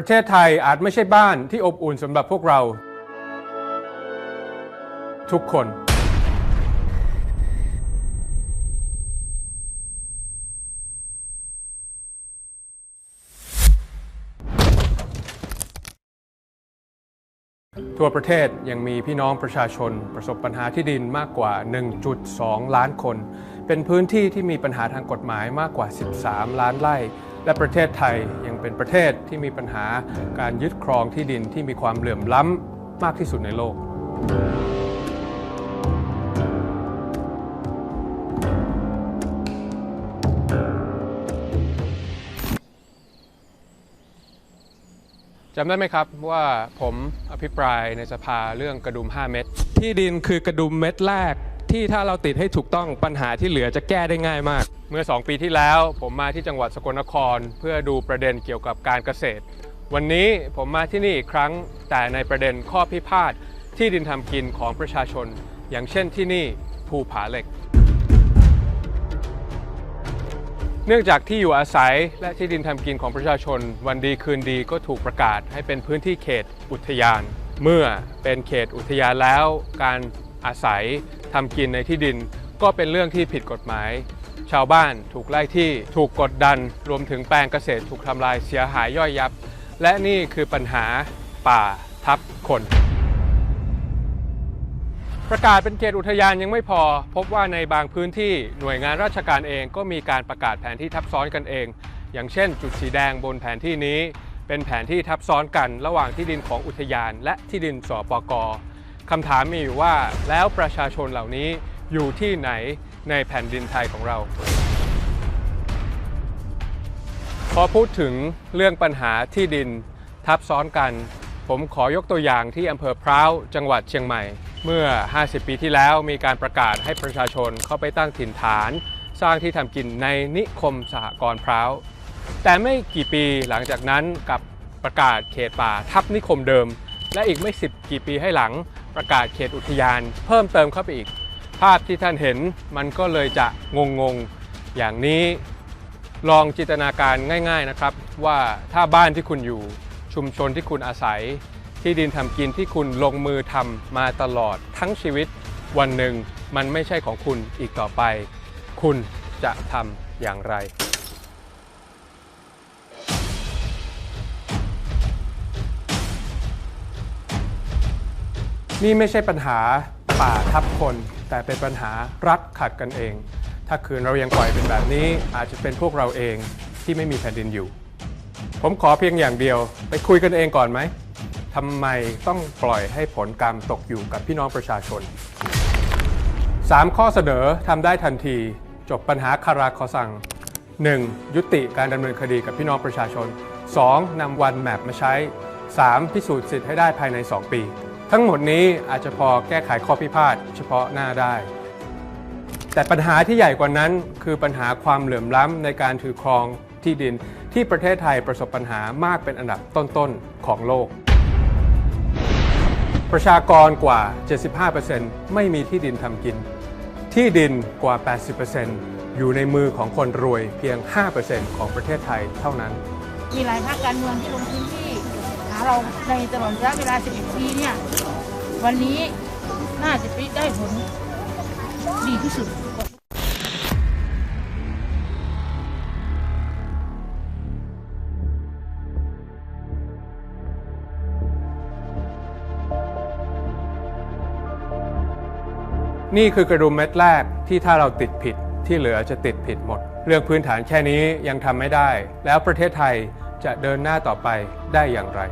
ประเทศไทยอาจไม่ใช่บ้านที่อบอุ่นสำหรับพวกเรา ทุกคน ทั่วประเทศยังมีพี่น้องประชาชนประสบปัญหาที่ดินมากกว่า 1.2 ล้านคน เป็นพื้นที่ที่มีปัญหาทางกฎหมายมากกว่า 13 ล้านไร่ และประเทศไทยยังเป็นประเทศที่มีปัญหาการยึดครองที่ดินที่มีความเหลื่อมล้ำมากที่สุดในโลก จำได้ไหมครับว่าผมอภิปรายในสภาเรื่องกระดุม 5 เม็ดที่ดินคือกระดุมเม็ดแรก ที่ถ้าเราติดให้ถูกต้องปัญหาที่เหลือจะแก้ได้ง่ายมาก เมื่อ 2 ปีที่แล้ว ผมมาที่จังหวัดสกลนคร เพื่อดูประเด็นเกี่ยวกับการเกษตร วันนี้ผมมาที่นี่อีกครั้งแต่ในประเด็นข้อพิพาทที่ดินทำกินของประชาชน อย่างเช่นที่นี่ภูผาเหล็ก เนื่องจากที่อยู่อาศัยและที่ดินทำกินของประชาชน วันดีคืนดีก็ถูกประกาศให้เป็นพื้นที่เขตอุทยาน เมื่อเป็นเขตอุทยานแล้วการอาศัย ทำกินในที่ดิน ก็เป็นเรื่องที่ผิดกฎหมาย ชาวบ้านถูกไล่ที่ถูกกดดัน รวมถึงแปลงเกษตรถูกทำลายเสียหายย่อยยับ และนี่คือปัญหาป่าทับคนประกาศเป็นเขตอุทยานยังไม่พอ พบว่าในบางพื้นที่หน่วยงานราชการเองก็มีการประกาศแผนที่ทับซ้อนกันเอง อย่างเช่น จุดสีแดงบนแผนที่นี้ เป็นแผนที่ทับซ้อนกันระหว่างที่ดินของอุทยาน และที่ดินสปก คำถามมีอยู่ว่าแล้วประชาชนเหล่านี้อยู่ที่ไหนในแผ่นดินไทยของเรา พอพูดถึงเรื่องปัญหาที่ดินทับซ้อนกัน ผมขอยกตัวอย่างที่อำเภอพร้าวจังหวัดเชียงใหม่ เมื่อ 50 ปีที่แล้วมีการประกาศให้ประชาชนเข้าไปตั้งถิ่นฐาน สร้างที่ทำกินในนิคมสหกรณ์พร้าวแต่ไม่กี่ปีหลังจากนั้นกับประกาศเขตป่าทับนิคมเดิม และอีกไม่สิบกี่ปีให้หลัง ประกาศเขตอุทยาน เพิ่มเติมเข้าไปอีก ภาพที่ท่านเห็นมันก็เลยจะงงๆอย่างนี้ลองจินตนาการง่าย ๆนะครับ ว่าถ้าบ้านที่คุณอยู่ชุมชนที่คุณอาศัย ที่ดินทำกินที่คุณลงมือทำมาตลอดทั้งชีวิต วันหนึ่งมันไม่ใช่ของคุณอีกต่อไป คุณจะทำอย่างไร นี่ไม่ใช่ปัญหาป่าทับคน แต่เป็นปัญหารัฐขัดกันเอง ถ้าคืนเรายังปล่อยเป็นแบบนี้อาจจะเป็นพวกเราเองที่ไม่มีแผ่นดินอยู่ ผมขอเพียงอย่างเดียว ไปคุยกันเองก่อนไหมทำไมต้องปล่อยให้ผลกรรมตกอยู่กับพี่น้องประชาชน 3 ข้อเสนอทำได้ทันที จบปัญหาคาราคอสั่ง 1. ยุติการดำเนินคดีกับพี่น้องประชาชน 2. นำวันแมปมาใช้ 3. พิสูจน์สิทธิ์ให้ได้ภายใน 2 ปี ทั้งหมดนี้อาจจะพอแก้ไขข้อพิพาทเฉพาะหน้าได้ แต่ปัญหาที่ใหญ่กว่านั้น คือปัญหาความเหลื่อมล้ำในการถือครองที่ดินที่ประเทศไทยประสบปัญหามากเป็นอันดับต้นๆของโลก ประชากรกว่า 75%ไม่มีที่ดินทำกิน ที่ดินกว่า 80%อยู่ในมือของคนรวยเพียง 5%ของประเทศไทยเท่านั้น มีหลายภาคการเมืองที่ลงพื้นที่ เราในตลอดระยะเวลา 11 ปีเนี่ย วันนี้น่าจะไปได้ผลดีที่สุดนี่คือกระดุมเม็ดแรกที่ถ้าเราติดผิดที่เหลือจะติดผิดหมด เรื่องพื้นฐานแค่นี้ยังทำไม่ได้ แล้วประเทศไทยจะเดินหน้าต่อไปได้อย่างไร